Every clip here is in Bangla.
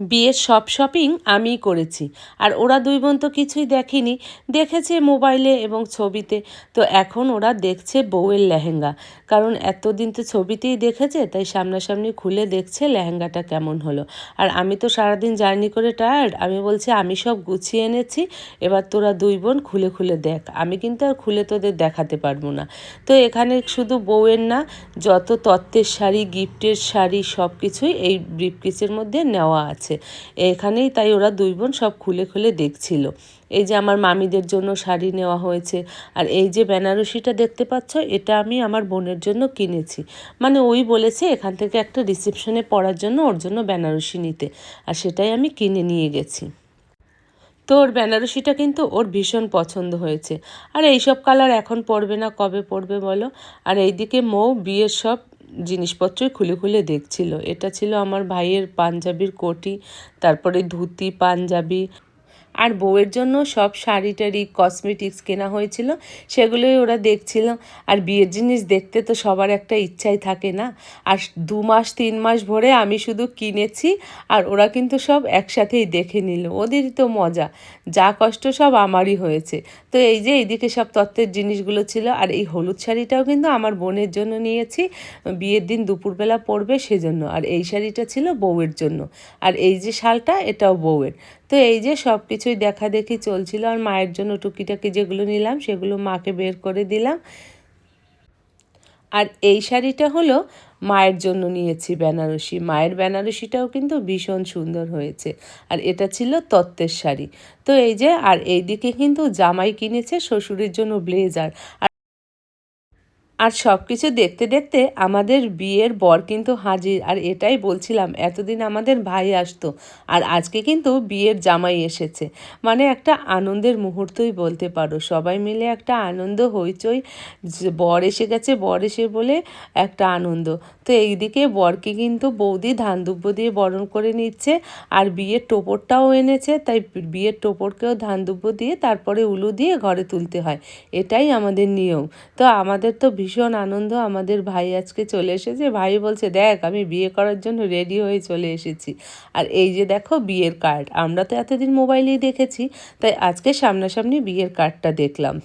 বিয়ের সব শপিং আমিই করেছি। আর ওরা দুই বোন তো কিছুই দেখেনি। দেখেছে মোবাইলে এবং ছবিতে। তো এখন ওরা দেখছে বউয়ের লেহেঙ্গা। কারণ এতদিন তো ছবিতেই দেখেছে, তাই সামনাসামনি খুলে দেখছে লেহেঙ্গাটা কেমন হলো। আর আমি তো সারাদিন জার্নি করে টায়ার্ড আমি বলছি, আমি সব গুছিয়ে এনেছি, এবার তোরা দুই বোন খুলে খুলে দেখ। আমি কিন্তু আর খুলে তোদের দেখাতে পারব না। তো এখানে শুধু বউয়ের না, যত তত্ত্বের শাড়ি, গিফটের শাড়ি সব কিছুই এই ব্রিফকেসের মধ্যে নেওয়া আছে। এখানেই তাই ওরা দুই বোন সব খুলে খুলে দেখছিল। এই যে আমার মামিদের জন্য শাড়ি নেওয়া হয়েছে, আর এই যে বেনারসিটা দেখতে পাচ্ছ, এটা আমি আমার বোনের জন্য কিনেছি। মানে ওই বলেছে এখান থেকে একটা রিসেপশনে পড়ার জন্য ওর জন্য বেনারসি নিতে, আর সেটাই আমি কিনে নিয়ে গেছি। তো ওর বেনারসিটা কিন্তু ওর ভীষণ পছন্দ হয়েছে। আর এইসব কালার এখন পরবে না, কবে পরবে বলো? আর এইদিকে মৌ বিয়ের সব জিনিসপত্রই খুলে খুলে দেখছিল। এটা ছিল আমার ভাইয়ের পাঞ্জাবির কোটি তারপরে ধুতি পাঞ্জাবি আর বউয়ের জন্য সব শাড়ি টাড়ি কসমেটিক্স কেনা হয়েছিল, সেগুলোই ওরা দেখছিল। আর বিয়ের জিনিস দেখতে তো সবার একটা ইচ্ছাই থাকে না। আর দু মাস, তিন মাস ভরে আমি শুধু কিনেছি আর ওরা কিন্তু সব একসাথেই দেখে নিল। ওদেরই তো মজা। যা কষ্ট সব আমারই হয়েছে। তো এই যে এইদিকে সব তত্ত্বের জিনিসগুলো ছিল আর এই হলুদ শাড়িটাও কিন্তু আমার বোনের জন্য নিয়েছি। বিয়ের দিন দুপুরবেলা পরবে সেজন্য। আর এই শাড়িটা ছিল বউয়ের জন্য। আর এই যে শালটা, এটাও বউয়ের। তো এই যে সব কিছুই দেখা দেখি চলছিল আর মায়ের জন্য টুকিটাকি যেগুলো নিলাম সেগুলো মাকে বের করে দিলাম। আর এই শাড়িটা হলো মায়ের জন্য নিয়েছি বেনারসি। মায়ের বেনারসিটাও কিন্তু ভীষণ সুন্দর হয়েছে। আর এটা ছিল তত্ত্বের শাড়ি। তো এই যে আর এইদিকে কিন্তু জামাই কিনেছে শ্বশুরের জন্য ব্লেজার। আর সব কিছু দেখতে দেখতে আমাদের বিয়ের বর কিন্তু হাজির। আর এটাই বলছিলাম, এতদিন আমাদের ভাই আসতো আর আজকে কিন্তু বিয়ের জামাই এসেছে। মানে একটা আনন্দের মুহূর্তই বলতে পারো। সবাই মিলে একটা আনন্দ, হইচই বর এসে গেছে, বর এসে বলে একটা আনন্দ। তো এইদিকে বরকে কিন্তু বৌদি ধান দুব্য দিয়ে বরণ করে নিচ্ছে আর বিয়ের টোপরটাও এনেছে, তাই বিয়ের টোপরকেও ধান দুব্য দিয়ে তারপরে উলু দিয়ে ঘরে তুলতে হয়। এটাই আমাদের নিয়ম। তো আমাদের তো ভীষণ আনন্দ আমাদের ভাই আজকে চলে এসেছে। ভাই বলছে, দেখ, আমি বিয়ে করার জন্য রেডি হয়ে চলে এসেছি। আর এই যে দেখো বিয়ের কার্ড আমরা তো এতদিন মোবাইলেই দেখেছি, তাই আজকে সামনাসামনি বিয়ের কার্ডটা দেখলাম।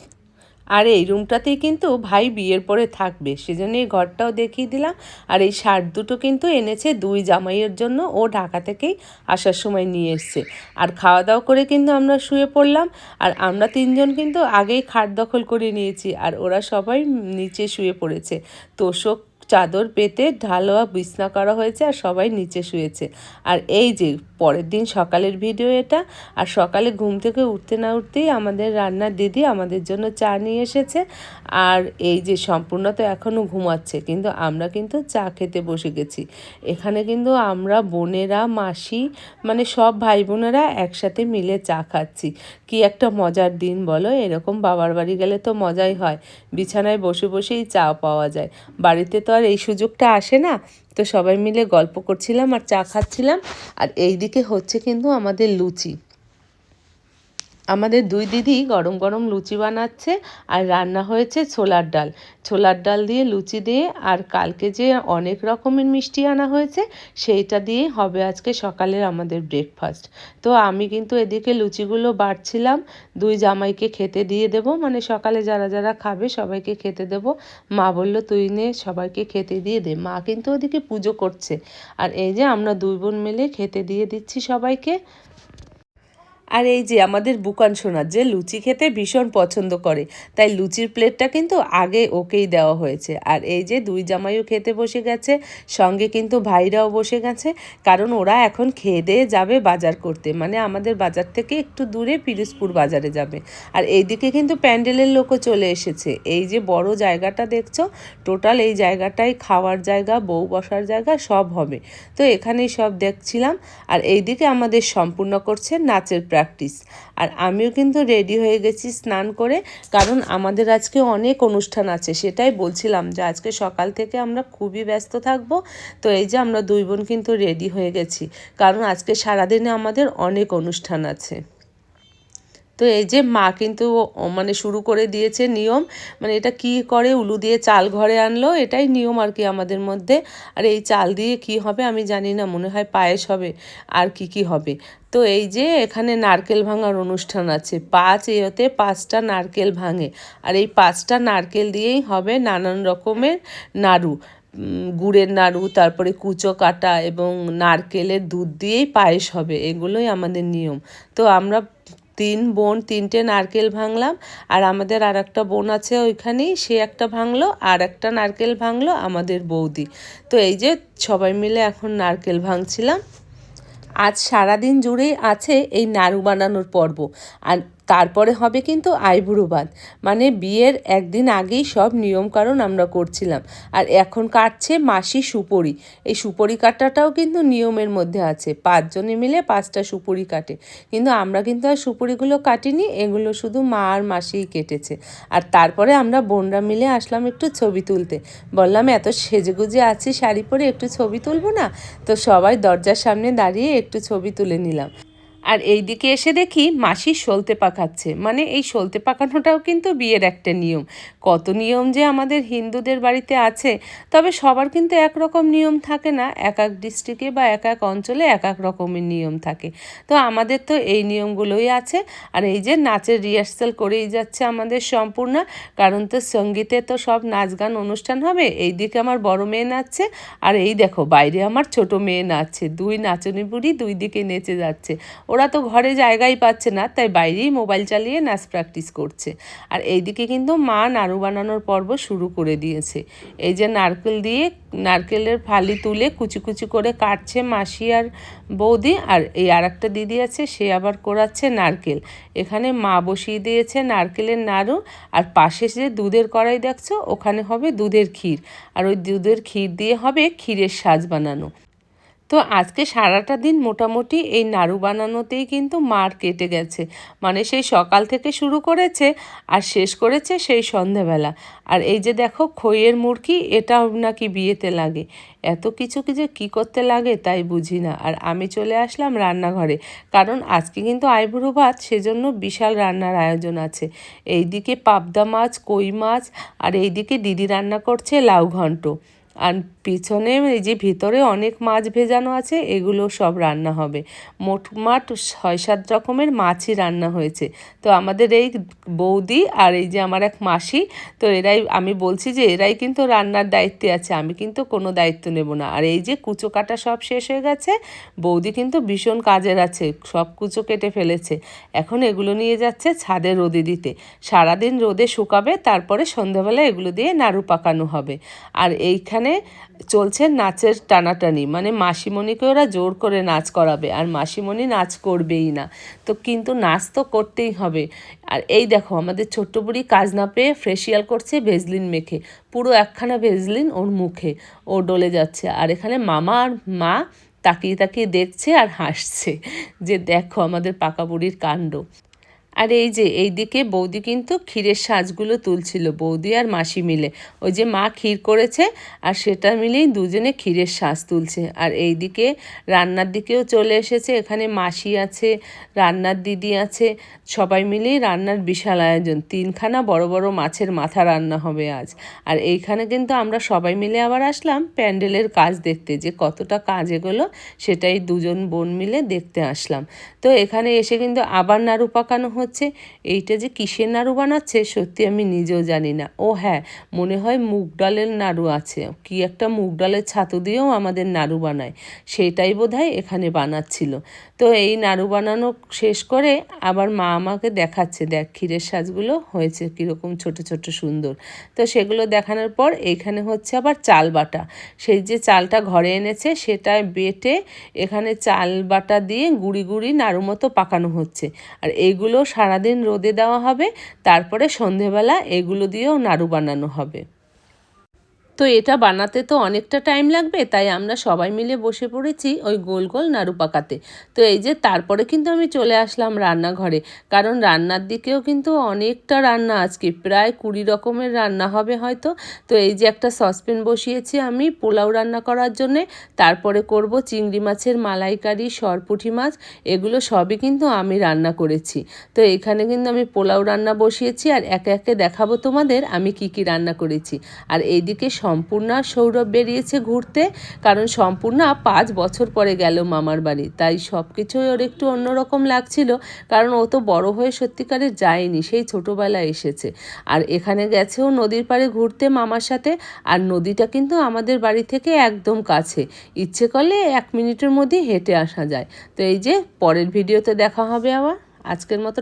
আর এই রুমটাতেই কিন্তু ভাই বিয়ের পরে থাকবে। সেজন্য এই ঘরটাও দেখিয়ে দিলাম। আর এই শার্ট দুটো কিন্তু এনেছে দুই জামাইয়ের জন্য। ও ঢাকা থেকেই আসার সময় নিয়ে এসছে। আর খাওয়া দাওয়া করে কিন্তু আমরা শুয়ে পড়লাম। আর আমরা তিনজন কিন্তু আগেই খাট দখল করে নিয়েছি। আর ওরা সবাই নিচে শুয়ে পড়েছে। তোষক চাদর পেতে ঢালোয়া বিছনা করা হয়েছে আর সবাই নিচে শুয়েছে। আর এই যে পরের দিন সকালের ভিডিও এটা। আর সকালে ঘুম থেকে উঠতে না উঠতেই আমাদের রান্নার দিদি আমাদের জন্য চা নিয়ে এসেছে। আর এই যে সম্পূর্ণ তো এখনও ঘুমাচ্ছে, কিন্তু আমরা কিন্তু চা খেতে বসে গেছি। এখানে কিন্তু আমরা বোনেরা, মাসি মানে সব ভাই বোনেরা একসাথে মিলে চা খাচ্ছি। কি একটা মজার দিন বলো, এরকম বাবার বাড়ি গেলে তো মজাই হয়। বিছানায় বসে বসেই চা পাওয়া যায়। বাড়িতে তো আর এই সুযোগটা আসে না। তো সবাই মিলে গল্প করছিলাম আর চা খাচ্ছিলাম। আর এই দিকে হচ্ছে কিন্তু আমাদের লুচি। আমাদের দুই দিদি গরম গরম লুচি বানাচ্ছে আর রান্না হয়েছে ছোলার ডাল। ছোলার ডাল দিয়ে লুচি দিয়ে আর কালকে যে অনেক রকমের মিষ্টি আনা হয়েছে, সেইটা দিয়ে হবে আজকে সকালের আমাদের ব্রেকফাস্ট তো আমি কিন্তু এদিকে লুচিগুলো বাড়ছিলাম, দুই জামাইকে খেতে দিয়ে দেব মানে সকালে যারা যারা খাবে সবাইকে খেতে দেব। মা বলল, তুই নে, সবাইকে খেতে দিয়ে দে। মা কিন্তু ওদিকে পুজো করছে। আর এই যে আমরা দুই বোন মিলে খেতে দিয়ে দিচ্ছি সবাইকে। আর এই যে আমাদের বুকান সোনার যে লুচি খেতে ভীষণ পছন্দ করে, তাই লুচির প্লেটটা কিন্তু আগে ওকেই দেওয়া হয়েছে। আর এই যে দুই জামাইও খেতে বসে গেছে, সঙ্গে কিন্তু ভাইরাও বসে গেছে, কারণ ওরা এখন খেয়ে দিয়ে যাবে বাজার করতে। মানে আমাদের বাজার থেকে একটু দূরে পিরোজপুর বাজারে যাবে। আর এইদিকে কিন্তু প্যান্ডেলের লোকও চলে এসেছে। এই যে বড় জায়গাটা দেখছ, টোটাল এই জায়গাটাই খাওয়ার জায়গা, বউ বসার জায়গা, সব হবে। তো এখানেই সব দেখছিলাম। আর এইদিকে আমাদের সম্পূর্ণ করছে নাচের প্র্যাকটিস আর আমিও কিন্তু রেডি হয়ে গেছি স্নান করে, কারণ আমাদের আজকে অনেক অনুষ্ঠান আছে, সেটাই বলছিলাম যে আজকে সকাল থেকে আমরা খুবই ব্যস্ত থাকব। তো এই যে আমরা দুই বোন কিন্তু রেডি হয়ে গেছি, কারণ আজকে সারাদিনে আমাদের অনেক অনুষ্ঠান আছে। তো এই যে মা কিন্তু মানে শুরু করে দিয়েছে নিয়ম মানে এটা কি করে উলু দিয়ে চাল ঘরে আনলো, এটাই নিয়ম আর কি আমাদের মধ্যে। আর এই চাল দিয়ে কি হবে আমি জানি না, মনে হয় পায়েস হবে, আর কি কি হবে। তো এই যে এখানে নারকেল ভাঙার অনুষ্ঠান আছে, পাঁচ এতে পাঁচটা নারকেল ভাঙে, আর এই পাঁচটা নারকেল দিয়েই হবে নানান রকমের নাড়ু। গুড়ের নাড়ু, তারপরে কুচো কাটা এবং নারকেলের দুধ দিয়েই পায়েস হবে, এগুলোই আমাদের নিয়ম। তো আমরা তিন বোন, তিনটে নারকেল ভাঙলাম। আর আমাদের আর একটা বোন আছে ওইখানেই, সে একটা ভাঙলো, আর একটা নারকেল ভাঙলো আমাদের বৌদি। তো এই যে সবাই মিলে এখন নারকেল ভাঙছিলাম। আজ সারাদিন জুড়েই আছে এই নাড়ু বানানোর পর্ব। আর তারপরে হবে কিন্তু আইবুড়ো বাদ মানে বিয়ের একদিন আগেই সব নিয়মকানুন আমরা করছিলাম। আর এখন কাটছে মাসি সুপরি। এই সুপরি কাটাটাও কিন্তু নিয়মের মধ্যে আছে। পাঁচজনে মিলে পাঁচটা সুপুরি কাটে। কিন্তু আমরা কিন্তু আর সুপুরিগুলো কাটিনি, এগুলো শুধু মা আর মাসিই কেটেছে। আর তারপরে আমরা বোনরা মিলে আসলাম একটু ছবি তুলতে। বললাম, এত সেজেগুজে আছি শাড়ি পরে একটু ছবি তুলবো না? তো সবাই দরজার সামনে দাঁড়িয়ে একটু ছবি তুলে নিলাম। আর এই দিকে এসে দেখি মাসি সলতে পাকাচ্ছে। মানে এই সলতে পাকানোটাও কিন্তু বিয়ের একটা নিয়ম। কত নিয়ম যে আমাদের হিন্দুদের বাড়িতে আছে, তবে সবার কিন্তু একরকম নিয়ম থাকে না। এক এক ডিস্ট্রিক্টে বা এক এক অঞ্চলে এক এক রকমের নিয়ম থাকে। তো আমাদের তো এই নিয়মগুলোই আছে। আর এই যে নাচের রিহার্সাল করেই যাচ্ছে আমাদের সম্পূর্ণ। কারণ তো সঙ্গীতে তো সব নাচ গান অনুষ্ঠান হবে। এই দিকে আমার বড় মেয়ে নাচছে। আর এই দেখো, বাইরে আমার ছোট মেয়ে নাচছে। দুই নাচনি বুড়ি দুই দিকে নেচে যাচ্ছে। ওরা তো ঘরে জায়গাই পাচ্ছে না, তাই বাইরেই মোবাইল চালিয়ে নাচ প্র্যাকটিস করছে। আর এইদিকে কিন্তু মা নাড়ু বানানোর পর্ব শুরু করে দিয়েছে। এই যে নারকেল দিয়ে নারকেলের ফালি তুলে কুচি কুচি করে কাটছে মাসি আর বৌদি, আর এই আর একটা দিদি আছে, সে আবার করাচ্ছে নারকেল। এখানে মা বসিয়ে দিয়েছে নারকেলের নাড়ু, আর পাশে যে দুধের কড়াই দেখছ, ওখানে হবে দুধের ক্ষীর। আর ওই দুধের ক্ষীর দিয়ে হবে ক্ষীরের সাজ বানানো। তো আজকে সারাটা দিন মোটামুটি এই নাড়ু বানানোতেই কিন্তু মার কেটে গেছে। মানে সেই সকাল থেকে শুরু করেছে আর শেষ করেছে সেই সন্ধেবেলা। আর এই যে দেখো খইয়ের মুরগি এটাও নাকি বিয়েতে লাগে। এত কিছু কি যে কী করতে লাগে তাই বুঝি না। আর আমি চলে আসলাম রান্নাঘরে। কারণ আজকে কিন্তু আইবুড়ো ভাত, সেজন্য বিশাল রান্নার আয়োজন আছে। এইদিকে পাবদা মাছ, কই মাছ, আর এইদিকে দিদি রান্না করছে লাউ ঘন্ট। আর পিছনে এই যে ভিতরে অনেক মাছ ভেজানো আছে, এগুলো সব রান্না হবে। মোটমাট ছয় সাত রকমের মাছই রান্না হয়েছে। তো আমাদের এই বৌদি আর এই যে আমার এক মাসি, তো এরাই, আমি বলছি যে এরাই কিন্তু রান্নার দায়িত্বে আছে, আমি কিন্তু কোনো দায়িত্ব নেব না। আর এই যে কুচো কাটা সব শেষ হয়ে গেছে, বৌদি কিন্তু ভীষণ কাজের আছে, সব কুচো কেটে ফেলেছে। এখন এগুলো নিয়ে যাচ্ছে ছাদে রোদে দিতে। সারাদিন রোদে শুকাবে, তারপরে সন্ধ্যাবেলা এগুলো দিয়ে নাড়ু পাকানো হবে। আর এইখানে চলছে নাচের টানাটানি মানে মাসিমণিকে ওরা জোর করে নাচ করাবে আর মাসিমণি নাচ করবেই না। তো কিন্তু নাচ তো করতেই হবে। আর এই দেখো, আমাদের ছোট্ট বুড়ি কাজ না পেয়ে ফ্রেশিয়াল করছে ভেজলিন মেখে। পুরো একখানা ভেজলিন ওর মুখে, ও ডলে যাচ্ছে। আর এখানে মামা আর মা তাকিয়ে তাকিয়ে দেখছে আর হাসছে যে দেখো আমাদের পাকা বুড়ির কাণ্ড। আর এই যে, এই দিকে বৌদি কিন্তু ক্ষীরের সাজগুলো তুলছিল, বৌদি আর মাসি মিলে। ওই যে মা ক্ষীর করেছে আর সেটা মিলেই দুজনে ক্ষীরের সাজ তুলছে। আর এই দিকে রান্নার দিকেও চলে এসেছে, এখানে মাসি আছে, রান্নার দিদি আছে, সবাই মিলেই রান্নার বিশাল আয়োজন। তিনখানা বড় বড় মাছের মাথা রান্না হবে আজ। আর এইখানে কিন্তু আমরা সবাই মিলে আবার আসলাম প্যান্ডেলের কাজ দেখতে, যে কতটা কাজ এগুলো, সেটাই দুজন বোন মিলে দেখতে আসলাম। তো এখানে এসে কিন্তু আবার নাড়ু পাকানো হচ্ছে এইটা যে কিসের নাড়ু বানাচ্ছে সত্যি আমি নিজেও জানি না। ও হ্যাঁ মনে হয় মুগ ডালের নাড়ু আছে। কি একটা মুগ ডালের ছাতু দিয়েও আমাদের নাড়ু বানায়। সেটাই বোধহয় এখানে বানাচ্ছিল। তো এই নাড়ু বানানো শেষ করে আবার মা আমাকে দেখাচ্ছে, দেখ ক্ষীরের সাজগুলো হয়েছে কীরকম ছোট ছোট, সুন্দর। তো সেগুলো দেখানোর পর এইখানে হচ্ছে আবার চাল বাটা। সেই যে চালটা ঘরে এনেছে সেটা বেটে এখানে চাল বাটা দিয়ে গুড়ি গুড়ি নাড়ু মতো পাকানো হচ্ছে। আর এইগুলো সারাদিন রোদে দেওয়া হবে, তারপরে সন্ধেবেলা এগুলো দিয়েও নাড়ু বানানো হবে। তো এটা বানাতে তো অনেকটা টাইম লাগবে, তাই আমরা সবাই মিলে বসে পড়েছি ওই গোল গোল নাড়ু পাকাতে। তো এই যে তারপরে কিন্তু আমি চলে আসলাম রান্নাঘরে, কারণ রান্নার দিকেও কিন্তু অনেকটা রান্না আজকে, প্রায় কুড়ি রকমের রান্না হবে হয়তো। তো এই যে একটা সসপ্যান বসিয়েছি আমি পোলাও রান্না করার জন্যে, তারপরে করব চিংড়ি মাছের মালাইকারি, সরপুঁটি মাছ, এগুলো সবই কিন্তু আমি রান্না করেছি। তো এখানে কিন্তু আমি পোলাও রান্না বসিয়েছি, আর একে একে দেখাবো তোমাদের আমি কি কি রান্না করেছি। আর এইদিকে সম্পূর্ণা সৌরভ বেরিয়েছে ঘুরতে, কারণ সম্পূর্ণা পাঁচ বছর পরে গেল মামার বাড়ি। তাই সব কিছুই ওর একটু অন্যরকম লাগছিল, কারণ ও তো বড় হয়ে সত্যিকারে যায়নি, সেই ছোটোবেলায় এসেছে। আর এখানে গেছেও নদীর পাড়ে ঘুরতে মামার সাথে, আর নদীটা কিন্তু আমাদের বাড়ি থেকে একদম কাছে। ইচ্ছে করলে এক মিনিটের মধ্যেই হেঁটে আসা যায়। তো এই যে, পরের ভিডিওতে দেখা হবে আবার। আজকের মতো